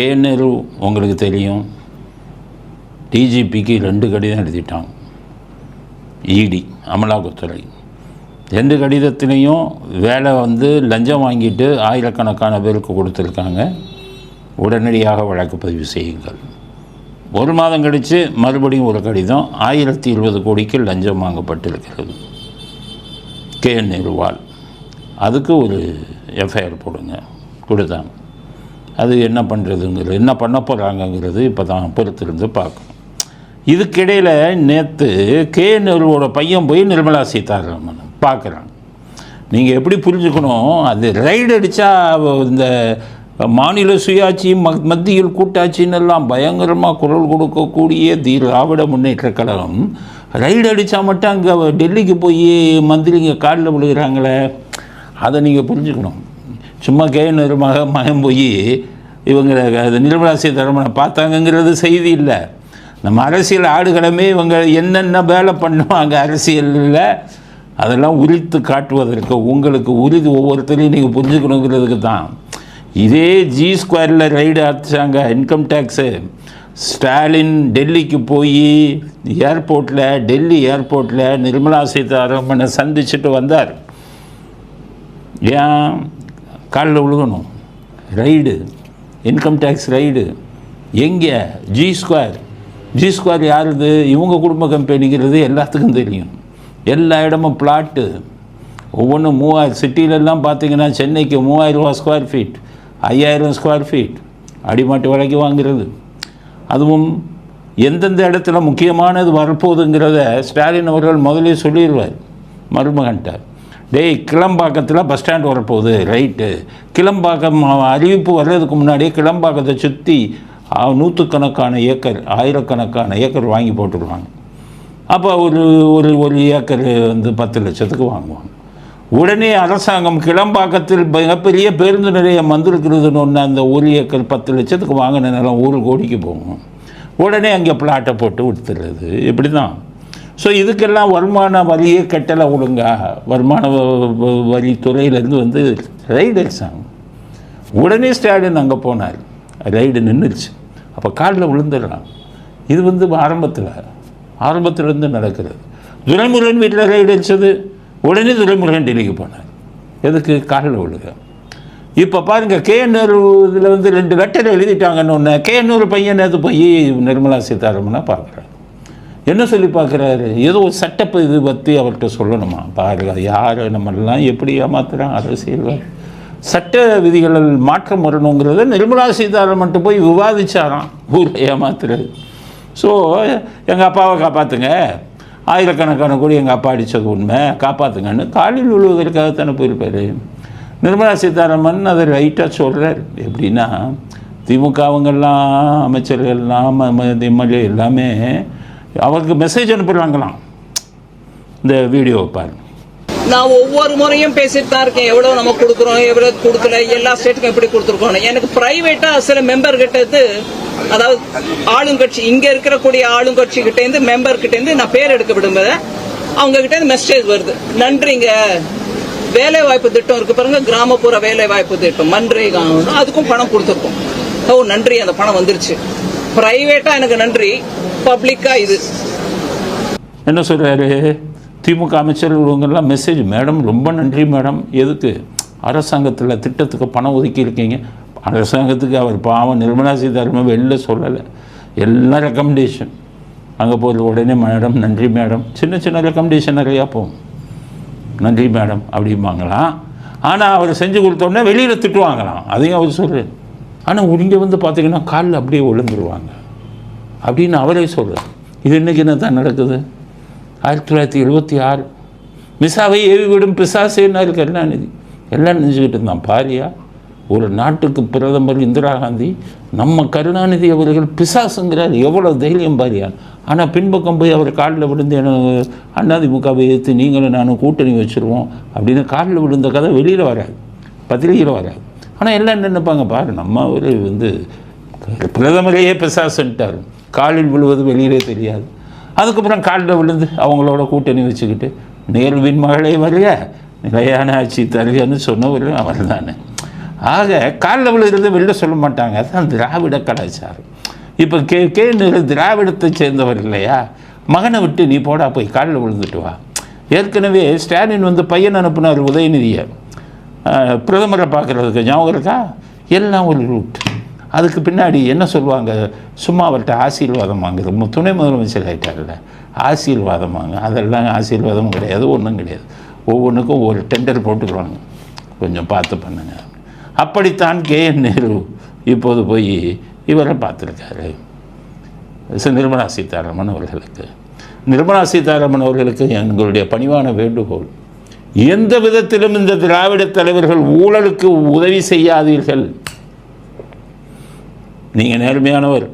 K Nehru உங்களுக்கு தெரியும். டிஜிபிக்கு ரெண்டு கடிதம் எழுதிட்டான். இடி அமலாக்கத்துறை. ரெண்டு கடிதத்திலையும் வேலை வந்து லஞ்சம் வாங்கிட்டு ஆயிரக்கணக்கான பேருக்கு கொடுத்துருக்காங்க. உடனடியாக வழக்கு பதிவு செய்யுங்கள். ஒரு மாதம் கழித்து மறுபடியும் ஒரு கடிதம் ஆயிரத்தி இருபது கோடிக்கு லஞ்சம் வாங்கப்பட்டிருக்கிறது. கே நெருவால் அதுக்கு ஒரு எஃப்ஐஆர் போடுங்க. கொடுத்தாங்க அது என்ன பண்ணுறதுங்கிறது என்ன பண்ண போகிறாங்கங்கிறது இப்போ தான் பொறுத்திருந்து பார்க்கணும். இதுக்கிடையில் நேற்று கே நேருவோட பையன் போய் நிர்மலா சீதாராமன் பார்க்குறாங்க. நீங்கள் எப்படி புரிஞ்சுக்கணும்? அது ரைடு அடித்தா இந்த மாநில சுயாட்சி ம மத்தியில் கூட்டாட்சின்னு எல்லாம் பயங்கரமாக குரல் கொடுக்கக்கூடிய தி திராவிட முன்னேற்ற கழகம் ரைடு அடித்தா மட்டும் அங்கே டெல்லிக்கு போய் மந்திரிங்க காலில் விழுகிறாங்களே. அதை நீங்கள் புரிஞ்சுக்கணும். சும்மா கே ஒரு மக மகன் போய் இவங்க நிர்மலா சீதாராமனை பார்த்தாங்கங்கிறது செய்தி இல்லை. நம்ம அரசியல் ஆடுகளமே இவங்க என்னென்ன வேலை பண்ணுவாங்க அரசியலில் அதெல்லாம் உரித்து காட்டுவதற்கு உங்களுக்கு உறுதி ஒவ்வொருத்தரையும் நீங்கள் புரிஞ்சுக்கணுங்கிறதுக்கு தான். இதே ஜி ஸ்கொயரில் ரைடு அடிச்சாங்க இன்கம் டேக்ஸு ஸ்டாலின் டெல்லிக்கு போய் ஏர்போர்ட்டில் டெல்லி ஏர்போர்ட்டில் நிர்மலா சீதாராமனை சந்திச்சுட்டு வந்தார். ஏன்? காலில் விழுகணும் ரைடு இன்கம் டேக்ஸ் ரைடு எங்கே? ஜி ஸ்கொயர் ஜி ஸ்கொயர் யாருது? இவங்க குடும்ப கம்பெனிங்கிறது எல்லாத்துக்கும் தெரியும். எல்லா இடமும் பிளாட்டு ஒவ்வொன்றும் மூவாயிரம் சிட்டிலெல்லாம் பார்த்தீங்கன்னா சென்னைக்கு மூவாயிரரூவா ஸ்கொயர் ஃபீட் ஐயாயிரம் ஸ்கொயர் ஃபீட் அடிமாட்டு விலைக்கு வாங்குறது. அதுவும் எந்தெந்த இடத்துல முக்கியமானது வரப்போகுதுங்கிறத ஸ்டாலின் அவர்கள் முதலே சொல்லிடுவார். மருமகன்ட்டார் டேய் கிளம்பாக்கத்தில் பஸ் ஸ்டாண்ட் வரப்போகுது ரைட்டு கிளம்பாக்கம் அறிவிப்பு வர்றதுக்கு முன்னாடியே கிளம்பாக்கத்தை சுற்றி நூற்றுக்கணக்கான ஏக்கர் ஆயிரக்கணக்கான ஏக்கர் வாங்கி போட்டுருவாங்க. அப்போ ஒரு ஒரு ஒரு ஏக்கர் வந்து பத்து லட்சத்துக்கு வாங்குவாங்க. உடனே அரசாங்கம் கிளம்பாக்கத்தில் மிகப்பெரிய பேருந்து நிலையம் வந்திருக்கிறதுன்னு ஒன்று அந்த ஒரு ஏக்கர் பத்து லட்சத்துக்கு வாங்கின நிலம் ஒரு கோடிக்கு போகும். உடனே அங்கே பிளாட்டை போட்டு விடுத்துறது இப்படி தான் ஸோ இதுக்கெல்லாம் வருமான வரியே கட்டலை ஒழுங்கா. வருமான வ- துறையிலேருந்து வந்து ரைடு அடிச்சாங்க உடனே ஸ்டாலின் அங்கே போனார். ரைடு நின்றுச்சு அப்போ காலில் விழுந்துடுறான். இது வந்து ஆரம்பத்தில் ஆரம்பத்திலேருந்து நடக்கிறது துரைமுருகன் வீட்டில் ரைடு அடித்தது உடனே துரைமுருகன் டெல்லிக்கு போனார். எதுக்கு? காலில் விழுக. இப்போ பாருங்கள் கேஎன்ஆர் இதில் வந்து ரெண்டு லெட்டர் எழுதிட்டாங்கன்னு ஒன்று கேஎன்ஆர் பையன் அது போய் நிர்மலா சீதாராமனை பார்க்குறேன். என்ன சொல்லி பார்க்குறாரு? ஏதோ ஒரு சட்டப்பு இது பற்றி அவர்கிட்ட சொல்லணுமா? பாருங்க யார் நம்மெல்லாம் எப்படி ஏமாத்துறான் அரசியல்? சட்ட விதிகளில் மாற்றம் வரணுங்கிறத நிர்மலா சீதாராமன்ட்டு போய் விவாதிச்சாராம். ஊரில் ஏமாத்துறது. ஸோ எங்கள் அப்பாவை காப்பாற்றுங்க ஆயிரக்கணக்கான கோடி எங்கள் அப்பா அடித்தது உண்மை. காப்பாற்றுங்கன்னு காலில் விழுவதற்காக தானே போயிருப்பார். நிர்மலா சீதாராமன் அதை ரைட்டாக சொல்கிறார் எப்படின்னா திமுகவங்கெல்லாம் அமைச்சர்கள்லாம் எம்எல்ஏ எல்லாமே அவருக்கு மெசேஜ் அனுப்புகிறாங்களாம் இந்த வீடியோவை பாருங்க. நான் ஒவ்வொரு முறையும் பேசிட்டு தான் இருக்கேன். எவ்வளவு நம்ம கொடுக்குறோம் எவ்வளவு கொடுக்கல எல்லா ஸ்டேட்டுக்கும் எப்படி கொடுத்துருக்கோம் எனக்கு பிரைவேட்டா சில மெம்பர் கிட்ட இருந்து அதாவது ஆளுங்கட்சி இங்க இருக்கக்கூடிய ஆளுங்கட்சி கிட்ட இருந்து மெம்பர் கிட்ட இருந்து நான் பேர் எடுக்க விரும்புறேன். அவங்க கிட்ட இருந்து மெசேஜ் வருது. நன்றிங்க. வேலை வாய்ப்பு திட்டம் இருக்கு பாருங்க. கிராமப்புற வேலை வாய்ப்பு திட்டம். மன்ரேகா அதுக்கும் பணம் கொடுத்துருக்கோம். ஓ நன்றி. அந்த பணம் வந்துருச்சு. பிரைவேட்டா எனக்கு நன்றி. பப்ளிக்கா இது. என்ன சொல்றாரு? திமுக அமைச்சர்கள் இவங்கெல்லாம் மெசேஜ் மேடம் ரொம்ப நன்றி மேடம். எதுக்கு? அரசாங்கத்தில் திட்டத்துக்கு பணம் ஒதுக்கி இருக்கீங்க. அரசாங்கத்துக்கு அவர் பாவம் நிர்மலா சீதாராமன் வெளில சொல்லலை. எல்லாம் ரெக்கமெண்டேஷன் அங்கே போகிறது உடனே மேடம் நன்றி மேடம். சின்ன சின்ன ரெக்கமெண்டேஷன் நிறையா போகும். நன்றி மேடம் அப்படிம்பாங்களாம் ஆனால் அவர் செஞ்சு கொடுத்தோடனே வெளியில் திட்டுவாங்களாம். அதையும் அவர் சொல்கிறார் ஆனால் இங்கே வந்து பார்த்தீங்கன்னா காலில் அப்படியே விழுந்துருவாங்க. அப்படின்னு அவரே சொல்கிறார் இது இன்றைக்கி என்ன தான் நடக்குது? ஆயிரத்தி தொள்ளாயிரத்தி எழுபத்தி ஆறு. மிசாவை ஏவி விடும் பிசாசேன்னாரு கருணாநிதி. எல்லாம் நினச்சிக்கிட்டு இருந்தான். பாரியா ஒரு நாட்டுக்கு பிரதமர் இந்திரா காந்தி நம்ம கருணாநிதி அவர்கள் பிசாசுங்கிறார். எவ்வளோ தைரியம் பாரியா? ஆனால் பின்பக்கம் போய் அவர் காலில் விழுந்து என்ன அதிமுகவை எதிர்த்து நீங்களும் நானும் கூட்டணி வச்சுருவோம் அப்படின்னு காலில் விழுந்த கதை வெளியில் வராது. பத்திரிகையில் வராது. ஆனால் எல்லாம் நினைப்பாங்க? பாரு நம்ம ஒரு வந்து பிரதமரையே பிசாசுன்ட்டார் காலில் விழுவது வெளியிலே தெரியாது. அதுக்கப்புறம் காலில் விழுந்து அவங்களோட கூட்டணி வச்சுக்கிட்டு நேர்வின் மகளே வரைய நிலையான ஆட்சி தருகன்னு சொன்னவர் அவர் தானே ஆக காலில் விழுகிறது வெளில சொல்ல மாட்டாங்க. அதுதான் திராவிட கலாச்சாரம். இப்போ கே கே நேரு திராவிடத்தை சேர்ந்தவர் இல்லையா? மகனை விட்டு நீ போடா போய் காலில் விழுந்துட்டு வா. ஏற்கனவே ஸ்டாலின் வந்து பையன் அனுப்புனார் உதயநிதியை. பிரதமரை பார்க்குறதுக்கு ஞாபகம் இருக்கா? எல்லாம் ஒரு ரூட் அதுக்கு பின்னாடி என்ன சொல்லுவாங்க? சும்மா அவர்கிட்ட ஆசீர்வாதம் வாங்குறது. துணை முதலமைச்சர் ஆகிட்டார்ல ஆசீர்வாதம் வாங்க. அதெல்லாம் ஆசீர்வாதமும் கிடையாது. ஒன்றும் கிடையாது. ஒவ்வொன்றுக்கும் ஒரு டெண்டர் போட்டுக்கிறாங்க கொஞ்சம் பார்த்து பண்ணுங்க. அப்படித்தான் கே என் நேரு இப்போது போய் இவரை பார்த்துருக்காரு. ச- நிர்மலா சீதாராமன் அவர்களுக்கு. நிர்மலா சீதாராமன் அவர்களுக்கு எங்களுடைய பணிவான வேண்டுகோள். எந்த விதத்திலும் இந்த திராவிட தலைவர்கள் ஊழலுக்கு உதவி செய்யாதீர்கள். நீங்கள் நேர்மையானவர்.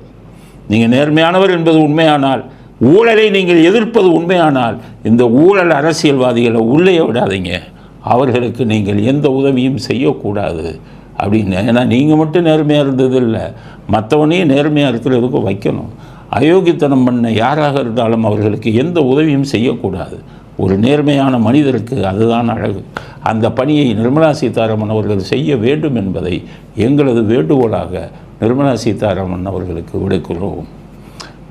நீங்கள் நேர்மையானவர் என்பது உண்மையானால் ஊழலை நீங்கள் எதிர்ப்பது உண்மையானால் இந்த ஊழல் அரசியல்வாதிகளை உள்ளே விடாதீங்க. அவர்களுக்கு நீங்கள் எந்த உதவியும் செய்யக்கூடாது. அப்படின்னு ஏன்னா நீங்கள் மட்டும் நேர்மையாக இருந்தது இல்லை மற்றவனையும் நேர்மையாக இருக்கிறதுக்கு வைக்கணும். அயோக்கியத்தனம் பண்ண யாராக இருந்தாலும் அவர்களுக்கு எந்த உதவியும் செய்யக்கூடாது. ஒரு நேர்மையான மனிதருக்கு அதுதான் அழகு. அந்த பணியை நிர்மலா சீதாராமன் அவர்கள் செய்ய வேண்டும் என்பதை எங்களது வேண்டுகோளாக நிர்மலா சீதாராமன் அவர்களுக்கு விடுக்கிறோம்.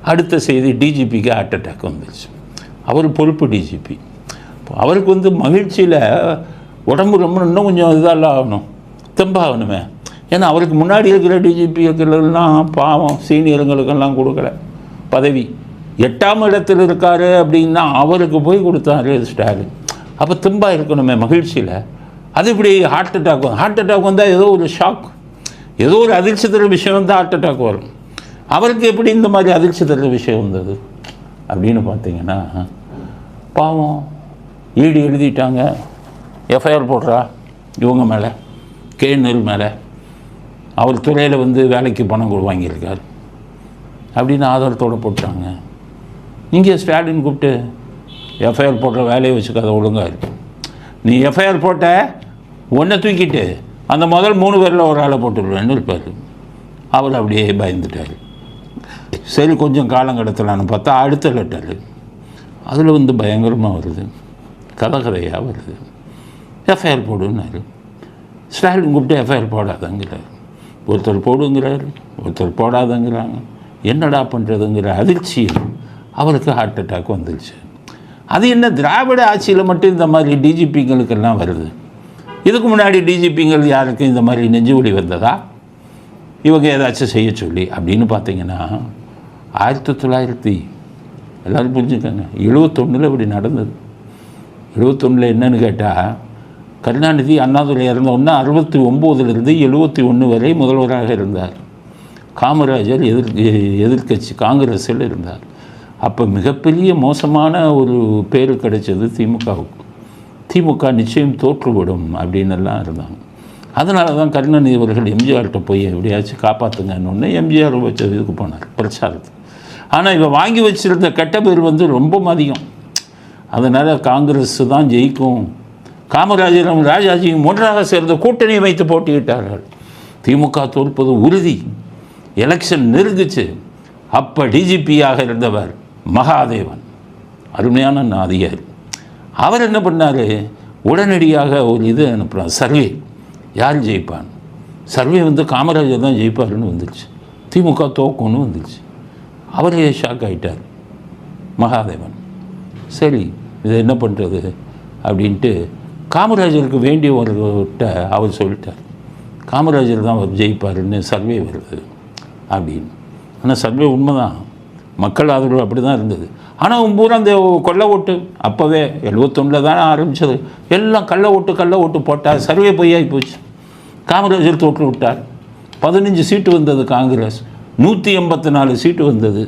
அடுத்த செய்தி டிஜிபிக்கு ஹார்ட் அட்டாக் வந்துருச்சு அவர் பொறுப்பு டிஜிபி அவருக்கு வந்து மகிழ்ச்சியில் உடம்பு ரொம்ப இன்னும் கொஞ்சம் இதெல்லாம் ஆகணும். தெம்பாகணுமே. ஏன்னா அவருக்கு முன்னாடி இருக்கிற டிஜிபி டிஜிபிகளுக்கெல்லாம் பாவம் சீனியருங்களுக்கெல்லாம் கொடுக்கல. பதவி. எட்டாம் இடத்தில் இருக்காரு அப்படின்னா அவருக்கு போய் கொடுத்தாரு ஸ்டாலின். அப்போ தும்பா இருக்கணுமே மகிழ்ச்சியில். அது இப்படி ஹார்ட் அட்டாக் ஹார்ட் அட்டாக் வந்தால் ஏதோ ஒரு ஷாக் ஏதோ ஒரு அதிர்ச்சி தர விஷயம் வந்து ஹார்ட் அட்டாக் வரும். அவருக்கு எப்படி இந்த மாதிரி அதிர்ச்சி தர விஷயம் வந்தது? அப்படின்னு பார்த்தீங்கன்னா பாவம் ஈடு எழுதிட்டாங்க. எஃப்ஐஆர் போடுறா இவங்க மேலே கே நெல் மேலே. அவர் துறையில் வந்து வேலைக்கு பணம் கொடு வாங்கியிருக்கார். அப்படின்னு ஆதாரத்தோடு போட்டாங்க. இங்கே ஸ்டாலின் கூப்பிட்டு எஃப்ஐஆர் போடுற வேலையை வச்சுக்காத ஒழுங்காக இருக்கு நீ எஃப்ஐஆர் போட்ட ஒன்றை தூக்கிட்டு அந்த முதல் மூணு பேரில் ஒரு ஆளை போட்டுருவேன்னு இருப்பார் அவர் அப்படியே பயந்துட்டார். சரி கொஞ்சம் காலம் கடத்தலான்னு பார்த்தா அடுத்த லெட்டர். அதில் வந்து பயங்கரமாக வருது. கதை கதையாக வருது எஃப்ஐஆர் போடுன்னாரு. ஸ்டாலின் கூப்பிட்டு எஃப்ஐஆர் போடாதங்கிறார். ஒருத்தர் போடுங்கிறார் ஒருத்தர் போடாதங்கிறாங்க. என்னடா பண்ணுறதுங்கிற அதிர்ச்சியில் அவருக்கு ஹார்ட் அட்டாக் வந்துச்சு அது என்ன திராவிட ஆட்சியில் மட்டும் இந்த மாதிரி டிஜிபிங்களுக்கெல்லாம் வருது. இதுக்கு முன்னாடி டிஜிபிங்கள் யாருக்கும் இந்த மாதிரி நெஞ்சு வலி வந்ததா? இவங்க ஏதாச்சும் செய்ய சொல்லி அப்படின்னு பார்த்தீங்கன்னா ஆயிரத்தி தொள்ளாயிரத்தி எல்லோரும் புரிஞ்சுக்கோங்க எழுபத்தொன்னில் இப்படி நடந்தது. எழுபத்தொன்னில் என்னன்னு கேட்டால் கருணாநிதி அண்ணாதுரை இறந்த அறுபத்தி ஒம்போதுலேருந்து எழுபத்தி ஒன்று வரை முதல்வராக இருந்தார். காமராஜர் எதிர் எதிர்க்கட்சி காங்கிரஸில் இருந்தார். அப்போ மிகப்பெரிய மோசமான ஒரு பேர் கிடைச்சது திமுகவுக்கு. திமுக நிச்சயம் தோற்றுவிடும் அப்படின்னுலாம் இருந்தாங்க. அதனால தான் கருணாநிதி அவர்கள் எம்ஜிஆர்கிட்ட போய் எப்படியாச்சும் காப்பாற்றுங்கன்னு எம்ஜிஆர் வச்ச இதுக்கு போனார் பிரச்சாரத்துக்கு. ஆனால் இவன் வாங்கி வச்சிருந்த கெட்ட பேர் வந்து ரொம்ப அதிகம். அதனால் காங்கிரஸ் தான் ஜெயிக்கும். காமராஜரும் ராஜாஜியும் ஒன்றாக சேர்ந்த கூட்டணியை வைத்து போட்டியிட்டார்கள். திமுக தோற்பது உறுதி. எலெக்ஷன் நெருங்குச்சு. அப்போ டிஜிபியாக இருந்தவர் மகாதேவன் அருமையான அதிகாரி அவர் என்ன பண்ணார்? உடனடியாக ஒரு இது அனுப்புகிறார் சர்வே. யார் ஜெயிப்பான்? சர்வே வந்து காமராஜர் தான் ஜெயிப்பாருன்னு வந்துருச்சு. திமுக தோக்கும்னு வந்துருச்சு. அவரே ஷாக் ஆகிட்டார் மகாதேவன். சரி இதை என்ன பண்ணுறது அப்படின்ட்டு காமராஜருக்கு வேண்டியவர்கிட்ட அவர் சொல்லிட்டார். காமராஜர் தான் அவர் ஜெயிப்பாருன்னு சர்வே வருது அப்படின்னு. ஆனால் சர்வே உண்மைதான். மக்கள் ஆதரவு அப்படி தான் இருந்தது ஆனால் பூரா அந்த கொள்ள ஓட்டு அப்போவே எழுபத்தொன்னில் தானே ஆரம்பித்தது எல்லாம் கள்ள ஓட்டு கள்ள ஓட்டு போட்டால் சர்வே பொய்யாகி போச்சு. காமராஜர் தோற்று விட்டார். பதினஞ்சு சீட்டு வந்தது காங்கிரஸ். நூற்றி எண்பத்தி நாலு சீட்டு வந்தது.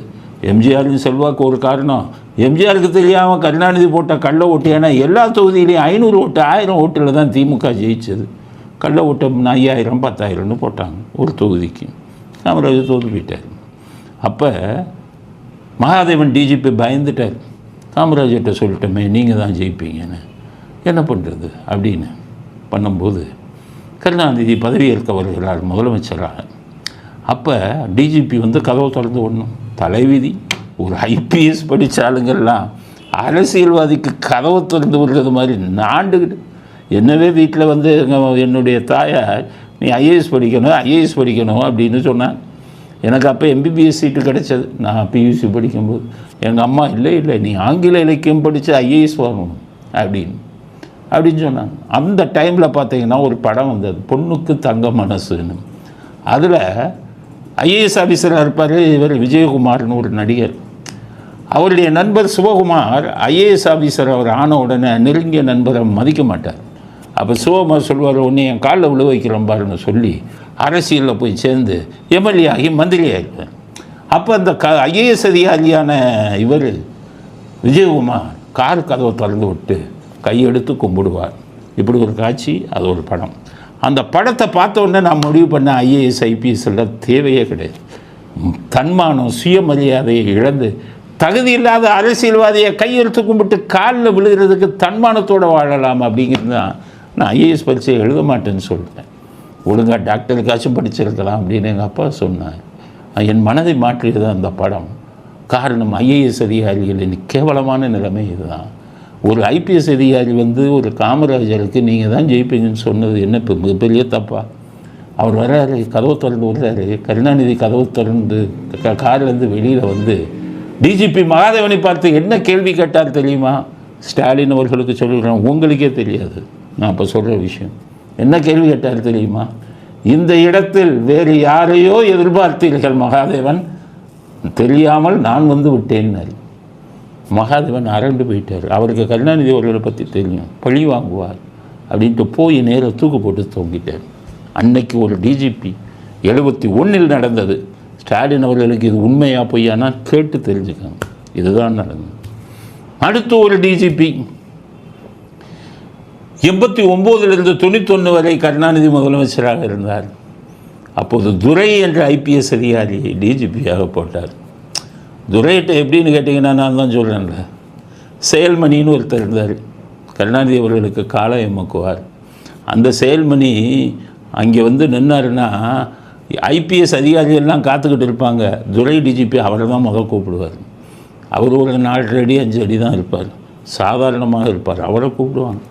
எம்ஜிஆரின் செல்வாக்கு ஒரு காரணம். எம்ஜிஆருக்கு தெரியாமல் கருணாநிதி போட்ட கள்ள ஓட்டு ஏன்னா எல்லா தொகுதியிலையும் ஐநூறு ஓட்டு ஆயிரம் ஓட்டில் தான் திமுக ஜெயிச்சது. கள்ள ஓட்டம் ஐயாயிரம் பத்தாயிரம்னு போட்டாங்க ஒரு தொகுதிக்கு. காமராஜர் தோற்று போயிட்டார் அப்போ மகாதேவன் டிஜிபி பயந்துட்டார். காமராஜர்கிட்ட சொல்லிட்டோமே நீங்கள் தான் ஜெயிப்பீங்கன்னு. என்ன பண்ணுறது அப்படின்னு பண்ணும்போது கருணாநிதி பதவியேற்க வருகிறார் முதலமைச்சராக. அப்போ டிஜிபி வந்து கதவை திறந்து விடணும் தலைவிதி ஒரு ஐபிஎஸ் படித்த அரசியல்வாதிக்கு கதவை திறந்து விடுறது மாதிரி நாண்டுக்கிட்டு என்னவே வீட்டில் வந்து எங்கள் என்னுடைய தாயார் நீ ஐஏஎஸ் படிக்கணும் ஐஏஎஸ் படிக்கணும் அப்படின்னு சொன்னான் எனக்கு அப்போ எம்பிபிஎஸ் சீட்டு கிடைச்சது. நான் பியூசி படிக்கும்போது. எங்கள் அம்மா இல்லை இல்லை நீ ஆங்கில இலக்கியம் படித்து ஐஏஎஸ் வாங்கணும் அப்படின்னு. அப்படின்னு சொன்னாங்க. அந்த டைமில் பார்த்தீங்கன்னா ஒரு படம் வந்தது. பொண்ணுக்கு தங்க மனசுன்னு. அதில் ஐஏஎஸ் ஆஃபீஸராக இருப்பார். இவர் விஜயகுமார்னு ஒரு நடிகர். அவருடைய நண்பர் சிவகுமார் ஐஏஎஸ் ஆஃபீஸர் அவர் ஆன உடனே நெருங்கிய நண்பரை மதிக்க மாட்டார். அப்போ சிவகுமார் சொல்வார் உன்னை என் காலில் விழு வைக்கிறோம் பாருன்னு சொல்லி அரசியலில் போய் சேர்ந்து எம்எல்ஏ ஆகி மந்திரி ஆகிடுவார் அப்போ அந்த க ஐஏஎஸ் அதிகாரியான இவர் விஜயகுமார் கார் கதவை திறந்து விட்டு கையெடுத்து கும்பிடுவார். இப்படி ஒரு காட்சி அது ஒரு படம். அந்த படத்தை பார்த்த உடனே நான் முடிவு பண்ண ஐஏஎஸ் ஐபிஎஸ் எல்லாம் தேவையே கிடையாது. தன்மானம் சுயமரியாதையை இழந்து தகுதி இல்லாத அரசியல்வாதியை கையெழுத்து கும்பிட்டு காலில் விழுகிறதுக்கு தன்மானத்தோடு வாழலாம் அப்படிங்கிறது தான் நான் ஐஏஎஸ் பரீட்சை எழுத மாட்டேன்னு சொல்லிட்டேன் ஒழுங்காக டாக்டருக்காச்சும் படிச்சிருக்கலாம் அப்படின்னு எங்கள் அப்பா சொன்னார். என் மனதை மாற்றியது அந்த படம். காரணம் ஐஏஎஸ் அதிகாரிகளின் கேவலமான நிலைமை இதுதான். ஒரு ஐபிஎஸ் அதிகாரி வந்து ஒரு காமராஜருக்கு நீங்கள் தான் ஜெயிப்பீங்கன்னு சொன்னது என்ன இப்போ மிகப்பெரிய தப்பா? அவர் வர்றாரு கதவு திறந்து வர்றாரு கருணாநிதி கதவு திறந்து க- கார்லேருந்து வெளியில் வந்து டிஜிபி மகாதேவனை பார்த்து என்ன கேள்வி கேட்டார் தெரியுமா? ஸ்டாலின் அவர்களுக்கு சொல்லிடுறேன் உங்களுக்கே தெரியாது. நான் இப்போ சொல்கிற விஷயம். என்ன கேள்வி கேட்டார் தெரியுமா? இந்த இடத்தில் வேறு யாரையோ எதிர்பார்த்தீர்கள் மகாதேவன்? தெரியாமல் நான் வந்து விட்டேன்னாரு. மகாதேவன் அரண்டு போயிட்டார். அவருக்கு கருணாநிதி அவர்களை பற்றி தெரியும். பழி வாங்குவார் அப்படின்ட்டு போய் நேரம் தூக்கு போட்டு தொங்கிட்டார். அன்னைக்கு ஒரு டிஜிபி எழுபத்தி ஒன்றில் நடந்தது. ஸ்டாலின் அவர்களுக்கு இது உண்மையாக பொய்யானா கேட்டு தெரிஞ்சுக்கணும். இதுதான் நடந்தது. அடுத்து ஒரு டிஜிபி எண்பத்தி ஒம்போதிலிருந்து தொண்ணூத்தொன்று வரை கருணாநிதி முதலமைச்சராக இருந்தார். அப்போது துரை என்ற ஐபிஎஸ் அதிகாரி டிஜிபியாக போட்டார். துரைகிட்ட எப்படின்னு கேட்டிங்கன்னா நான் தான் சொல்கிறேன்ல செயல்மணின்னு ஒருத்தர் இருந்தார். கருணாநிதி அவர்களுக்கு காலை எமக்குவார் அந்த செயல்மணி அங்கே வந்து நின்னாருன்னா ஐபிஎஸ் அதிகாரிகள்லாம் காத்துக்கிட்டு இருப்பாங்க. துரை டிஜிபி அவரை தான் முதல் கூப்பிடுவார். அவர் ஒரு நாலரை அடி அஞ்சு அடி தான் இருப்பார். சாதாரணமாக இருப்பார். அவரை கூப்பிடுவாங்க.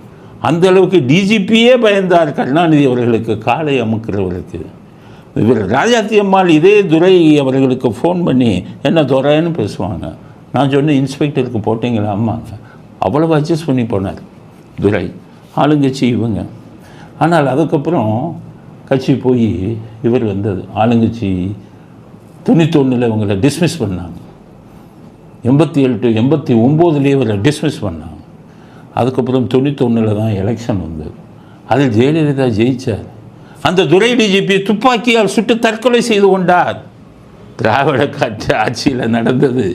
அந்த அளவுக்கு டிஜிபியே பயந்தார் கருணாநிதி அவர்களுக்கு காலை அமுக்கிறவருக்கு. இவர் ராஜாத்தி அம்மாள் இதே துரை அவர்களுக்கு ஃபோன் பண்ணி என்ன துரைன்னு பேசுவாங்க. நான் சொன்னேன் இன்ஸ்பெக்டருக்கு போட்டீங்களா? அம்மாங்க. அவ்வளவு அட்ஜஸ்ட் பண்ணி போனார். துரை ஆளுங்கட்சி இவங்க. ஆனால் அதுக்கப்புறம் கட்சி போய் இவர் வந்தது. ஆளுங்கட்சி தொண்ணூத்தொன்னில் இவங்களை டிஸ்மிஸ் பண்ணாங்க. எண்பத்தி ஏழு டு எண்பத்தி ஒம்போதுலேயே இவரை டிஸ்மிஸ் பண்ணாங்க. அதுக்கப்புறம் தொண்ணூத்தொன்னில் தான் எலெக்ஷன் வந்தது. அதில் ஜெயலலிதா ஜெயிச்சார். அந்த துறை டிஜிபி துப்பாக்கியால் சுட்டு தற்கொலை செய்து கொண்டார். திராவிட காற்று ஆட்சியில் நடந்தது.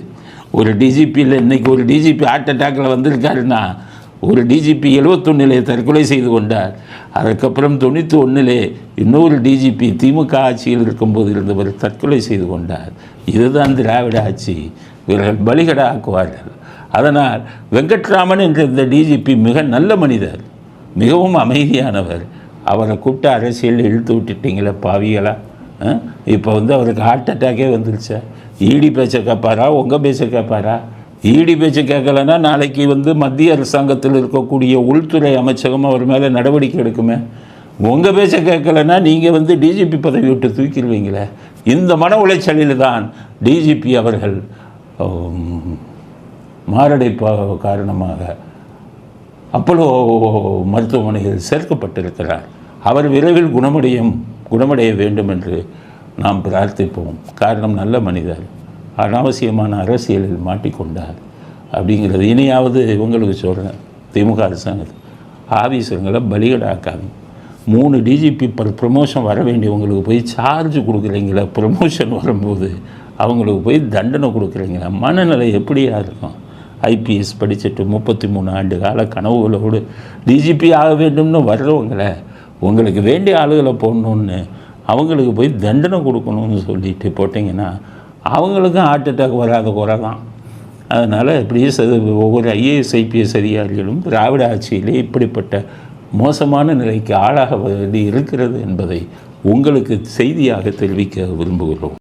ஒரு டிஜிபியில் இன்னைக்கு ஒரு டிஜிபி ஹார்ட் அட்டாக்கில் வந்திருக்காருன்னா ஒரு டிஜிபி எழுபத்தொன்னிலே தற்கொலை செய்து கொண்டார். அதுக்கப்புறம் தொண்ணூற்றி ஒன்றிலே இன்னொரு டிஜிபி திமுக ஆட்சியில் இருக்கும்போது இருந்தவர் தற்கொலை செய்து கொண்டார். இதுதான் திராவிட ஆட்சி. இவர்கள் பலிகட ஆக்குவார்கள் அதனால் வெங்கட்ராமன் என்ற இந்த டிஜிபி மிக நல்ல மனிதர் மிகவும் அமைதியானவர். அவரை கூப்பிட்டு அரசியல் இழுத்து விட்டுட்டீங்களே பாவிகளா? இப்போ வந்து அவருக்கு ஹார்ட் அட்டாக்கே வந்துருச்சா? ஈடி பேச்சை கேட்பாரா? உங்கள் பேச்சை கேட்பாரா? ஈடி பேச்சை கேட்கலன்னா நாளைக்கு வந்து மத்திய அரசாங்கத்தில் இருக்கக்கூடிய உள்துறை அமைச்சகம் அவர் மேலே நடவடிக்கை எடுக்குமே. உங்கள் பேச்சை கேட்கலன்னா நீங்கள் வந்து டிஜிபி பதவி விட்டு தூக்கிடுவீங்களே. இந்த மன உளைச்சலில் தான் டிஜிபி அவர்கள் மாரடைப்பாக காரணமாக அப்போலோ மருத்துவமனையில் சேர்க்கப்பட்டிருக்கிறார். அவர் விரைவில் குணமடையும் குணமடைய வேண்டும் என்று நாம் பிரார்த்திப்போம். காரணம் நல்ல மனிதர். அனாவசியமான அரசியலில் மாட்டிக்கொண்டார். அப்படிங்கிறது இனியாவது இவங்களுக்கு சொல்கிறேன் திமுக அரசாங்கத்து ஆஃபீஸருங்களை பலிகடாக்காங்க மூணு டிஜிபி பர் ப்ரமோஷன் வர வேண்டியவங்களுக்கு போய் சார்ஜ் கொடுக்குறீங்களா ப்ரமோஷன் வரும்போது அவங்களுக்கு போய் தண்டனை கொடுக்குறீங்களா மனநிலை எப்படியாக இருக்கும்? ஐபிஎஸ் படிச்சுட்டு முப்பத்தி மூணு ஆண்டு கால கனவுகளோடு டிஜிபி ஆக வேண்டும்னு வர்றவங்கள உங்களுக்கு வேண்டிய ஆளுகளை போடணுன்னு அவங்களுக்கு போய் தண்டனை கொடுக்கணும்னு சொல்லிட்டு போட்டிங்கன்னா அவங்களுக்கும் ஹார்ட் அட்டாக் வராத குறை தான். அதனால் இப்படியே ச- ஒவ்வொரு ஐஏஎஸ் ஐபிஎஸ் அதிகாரிகளும் திராவிட ஆட்சியிலே இப்படிப்பட்ட மோசமான நிலைக்கு ஆளாக வேண்டி இருக்கிறது என்பதை உங்களுக்கு செய்தியாக தெரிவிக்க விரும்புகிறோம்.